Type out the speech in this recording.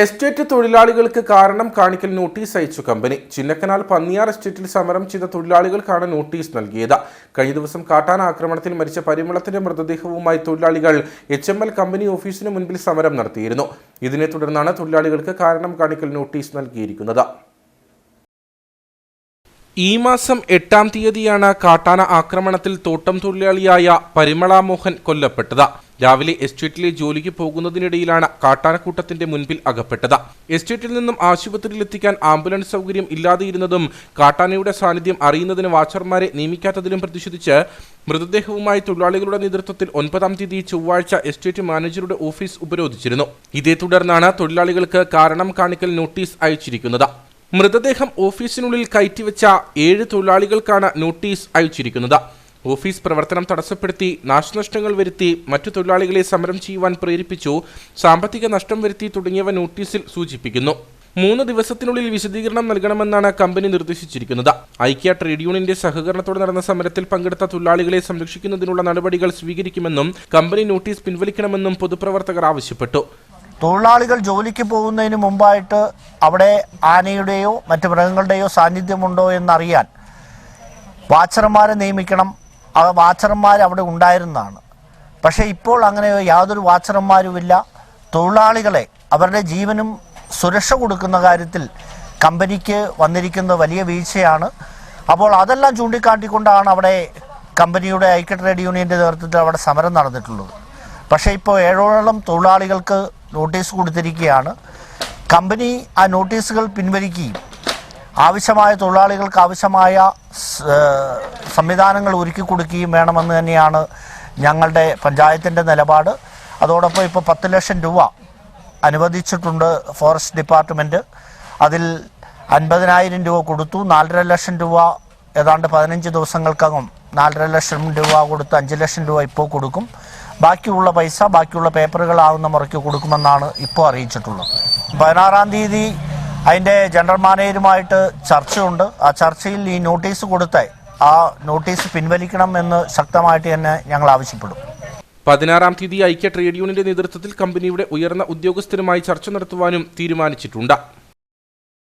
Estate തൊഴിലാളികൾക്ക് കാരണം കാണിക്കൽ നോട്ടീസ് അയച്ചു കമ്പനി. ചിന്നക്കനാൽ പന്നിയാർ എസ്റ്റേറ്റിൽ സമരം ചെയ്ത തൊഴിലാളികൾക്കാണ് നോട്ടീസ് നൽകിയത്. കഴിഞ്ഞ ദിവസം കാട്ടാന ആക്രമണത്തിൽ മരിച്ച പരിമളത്തിന്റെ മൃതദേഹവുമായി തൊഴിലാളികൾ എച്ച് കമ്പനി ഓഫീസിന് മുൻപിൽ സമരം നടത്തിയിരുന്നു. ഇതിനെ തുടർന്നാണ് തൊഴിലാളികൾക്ക് കാരണം കാണിക്കൽ നോട്ടീസ് നൽകിയിരിക്കുന്നത്. ഈ മാസം എട്ടാം തീയതിയാണ് കാട്ടാന ആക്രമണത്തിൽ തോട്ടം തൊഴിലാളിയായ പരിമള മോഹൻ കൊല്ലപ്പെട്ടത്. രാവിലെ എസ്റ്റേറ്റിലെ ജോലിക്ക് പോകുന്നതിനിടയിലാണ് കാട്ടാനക്കൂട്ടത്തിന്റെ മുൻപിൽ അകപ്പെട്ടത്. എസ്റ്റേറ്റിൽ നിന്നും ആശുപത്രിയിൽ എത്തിക്കാൻ ആംബുലൻസ് സൗകര്യം ഇല്ലാതെയിരുന്നതും കാട്ടാനയുടെ സാന്നിധ്യം അറിയുന്നതിന് വാച്ചർമാരെ നിയമിക്കാത്തതിലും പ്രതിഷേധിച്ച് മൃതദേഹവുമായി തൊഴിലാളികളുടെ നേതൃത്വത്തിൽ ഒൻപതാം തീയതി ചൊവ്വാഴ്ച എസ്റ്റേറ്റ് മാനേജറുടെ ഓഫീസ് ഉപരോധിച്ചിരുന്നു. ഇതേ തുടർന്നാണ് തൊഴിലാളികൾക്ക് കാരണം കാണിക്കൽ നോട്ടീസ് അയച്ചിരിക്കുന്നത്. മൃതദേഹം ഓഫീസിനുള്ളിൽ കയറ്റിവെച്ച ഏഴ് തൊഴിലാളികൾക്കാണ് നോട്ടീസ് അയച്ചിരിക്കുന്നത്. ഓഫീസ് പ്രവർത്തനം തടസ്സപ്പെടുത്തി നാശനഷ്ടങ്ങൾ വരുത്തി മറ്റു തൊഴിലാളികളെ സമരം ചെയ്യുവാൻ പ്രേരിപ്പിച്ചു സാമ്പത്തിക നഷ്ടം വരുത്തി തുടങ്ങിയവ നോട്ടീസിൽ സൂചിപ്പിക്കുന്നു. മൂന്ന് ദിവസത്തിനുള്ളിൽ വിശദീകരണം നൽകണമെന്നാണ് കമ്പനി നിർദ്ദേശിച്ചിരിക്കുന്നത്. ഐക്യ ട്രേഡ് യൂണിയന്റെ സഹകരണത്തോടെ നടന്ന സമരത്തിൽ പങ്കെടുത്ത തൊഴിലാളികളെ സംരക്ഷിക്കുന്നതിനുള്ള നടപടികൾ സ്വീകരിക്കുമെന്നും കമ്പനി നോട്ടീസ് പിൻവലിക്കണമെന്നും പൊതുപ്രവർത്തകർ ആവശ്യപ്പെട്ടു. തൊഴിലാളികൾ ജോലിക്ക് പോകുന്നതിന് മുമ്പായിട്ട് അവിടെ ആനയുടെയോ മറ്റ് മൃഗങ്ങളുടെയോ സാന്നിധ്യമുണ്ടോ എന്നറിയാൻ വാച്ചർമാരെ നിയമിക്കണം വാച്ചർമാർ അവിടെ ഉണ്ടായിരുന്നതാണ്. പക്ഷേ ഇപ്പോൾ അങ്ങനെ യാതൊരു വാച്ചർമാരുമില്ല. തൊഴിലാളികളെ അവരുടെ ജീവനും സുരക്ഷ കൊടുക്കുന്ന കാര്യത്തിൽ കമ്പനിക്ക് വന്നിരിക്കുന്ന വലിയ വീഴ്ചയാണ്. അപ്പോൾ അതെല്ലാം ചൂണ്ടിക്കാട്ടിക്കൊണ്ടാണ് അവിടെ കമ്പനിയുടെ ഐക്യ ട്രേഡ് യൂണിയന്റെ നേതൃത്വത്തിൽ അവിടെ സമരം നടന്നിട്ടുള്ളത്. പക്ഷേ ഇപ്പോൾ ഏഴോളം തൊഴിലാളികൾക്ക് നോട്ടീസ് കൊടുത്തിരിക്കുകയാണ്. കമ്പനി ആ നോട്ടീസുകൾ പിൻവലിക്കുകയും ആവശ്യമായ തൊഴിലാളികൾക്ക് ആവശ്യമായ സംവിധാനങ്ങൾ ഒരുക്കി കൊടുക്കുകയും വേണമെന്ന് തന്നെയാണ് ഞങ്ങളുടെ പഞ്ചായത്തിന്റെ നിലപാട്. അതോടൊപ്പം ഇപ്പോൾ പത്ത് ലക്ഷം രൂപ അനുവദിച്ചിട്ടുണ്ട് ഫോറസ്റ്റ് ഡിപ്പാർട്ട്മെന്റ്. അതിൽ അൻപതിനായിരം രൂപ കൊടുത്തു. നാലര ലക്ഷം രൂപ ഏതാണ്ട് പതിനഞ്ച് ദിവസങ്ങൾക്കകം നാലര ലക്ഷം രൂപ കൊടുത്ത് അഞ്ച് ലക്ഷം രൂപ ഇപ്പോൾ കൊടുക്കും. ബാക്കിയുള്ള പൈസ ബാക്കിയുള്ള പേപ്പറുകളാവുന്ന മുറയ്ക്ക് കൊടുക്കുമെന്നാണ് ഇപ്പോൾ അറിയിച്ചിട്ടുള്ളത്. പതിനാറാം തീയതി അതിന്റെ ജനറൽ മാനേജരുമായിട്ട് ചർച്ചയുണ്ട്. ആ ചർച്ചയിൽ ഈ നോട്ടീസ് കൊടുത്ത് ആ നോട്ടീസ് പിൻവലിക്കണം എന്ന് ശക്തമായിട്ട് തന്നെ ഞങ്ങൾ ആവശ്യപ്പെടും. പതിനാറാം തീയതി ഐക്യ ട്രേഡ് യൂണിയന്റെ നേതൃത്വത്തിൽ കമ്പനിയുടെ ഉയർന്ന ഉദ്യോഗസ്ഥരുമായി ചർച്ച നടത്തുവാനും തീരുമാനിച്ചിട്ടുണ്ട്.